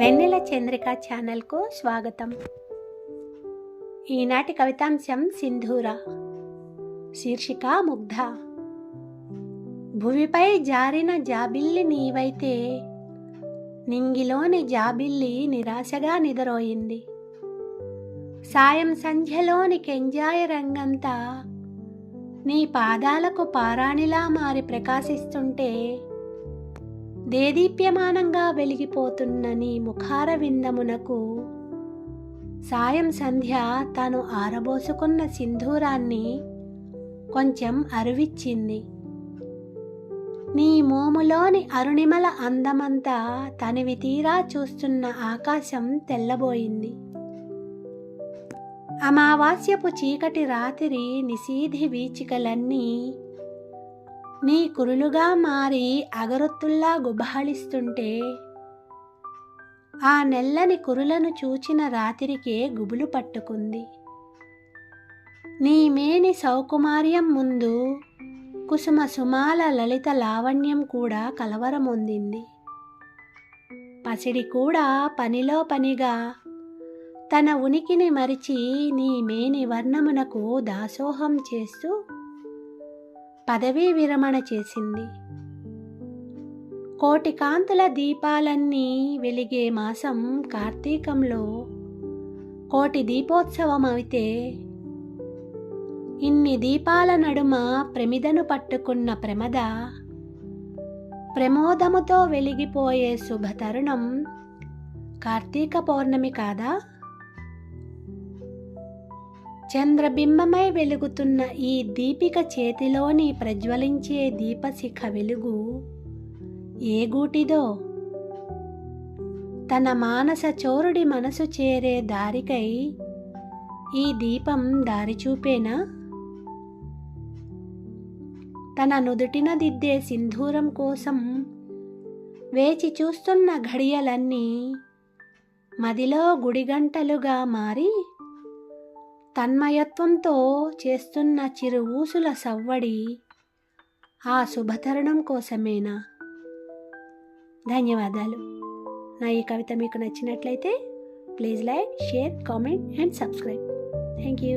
వెన్నెల చంద్రిక ఛానల్కు స్వాగతం. ఈనాటి కవితాంశం సింధూర శీర్షిక ముగ్ధ. భూమిపై జారిన జాబిల్లి నీవైతే నింగిలోని జాబిల్లి నిరాశగా నిదరోయింది. సాయం సంధ్యలోని కెంజాయ రంగంతా నీ పాదాలకు పారాణిలా మారి ప్రకాశిస్తుంటే దేదీప్యమానంగా వెలిగిపోతున్న నీ ముఖార విందమునకు సాయం సంధ్య తాను ఆరబోసుకున్న సింధూరాన్ని కొంచెం అరువిచ్చింది. నీ మోములోని అరుణిమల అందమంతా తనివి తీరా చూస్తున్న ఆకాశం తెల్లబోయింది. అమావాస్యపు చీకటి రాత్రి నిశీధి వీచికలన్నీ నీ కురులుగా మారి అగరొత్తుల్లా గుబహళిస్తుంటే ఆ నెల్లని కురులను చూచిన రాత్రికే గుబులు పట్టుకుంది. నీ మేని సౌకుమార్యం ముందు కుసుమ సుమాల లలిత లావణ్యం కూడా కలవరమొందింది. పసిడి కూడా పనిలో పనిగా తన ఉనికిని మరిచి నీ మేని వర్ణమునకు దాసోహం చేస్తూ పదవీ విరమణ చేసింది. కోటి కాంతుల దీపాలన్నీ వెలిగే మాసం కార్తీకంలో కోటి దీపోత్సవం అయితే ఇన్ని దీపాల నడుమ ప్రమిదను పట్టుకున్న ప్రమద ప్రమోదముతో వెలిగిపోయే శుభతరుణం కార్తీక పౌర్ణమి కాదా? చంద్రబింబమై వెలుగుతున్న ఈ దీపిక చేతిలోని ప్రజ్వలించే దీపశిఖ వెలుగు ఏ గూటిదో తన మానస చోరుడి మనసు చేరే దారికై ఈ దీపం దారి చూపేనా తన నుదుటిన దిద్దే సింధూరం కోసం వేచి చూస్తున్న ఘడియలన్నీ మదిలో గుడిగంటలుగా మారి తన్మయత్వంతో చేస్తున్న చిరు ఊసుల సవ్వడి ఆ శుభతరుణం కోసమేనా? ధన్యవాదాలు. నా ఈ కవిత మీకు నచ్చినట్లయితే please like share comment and subscribe. Thank you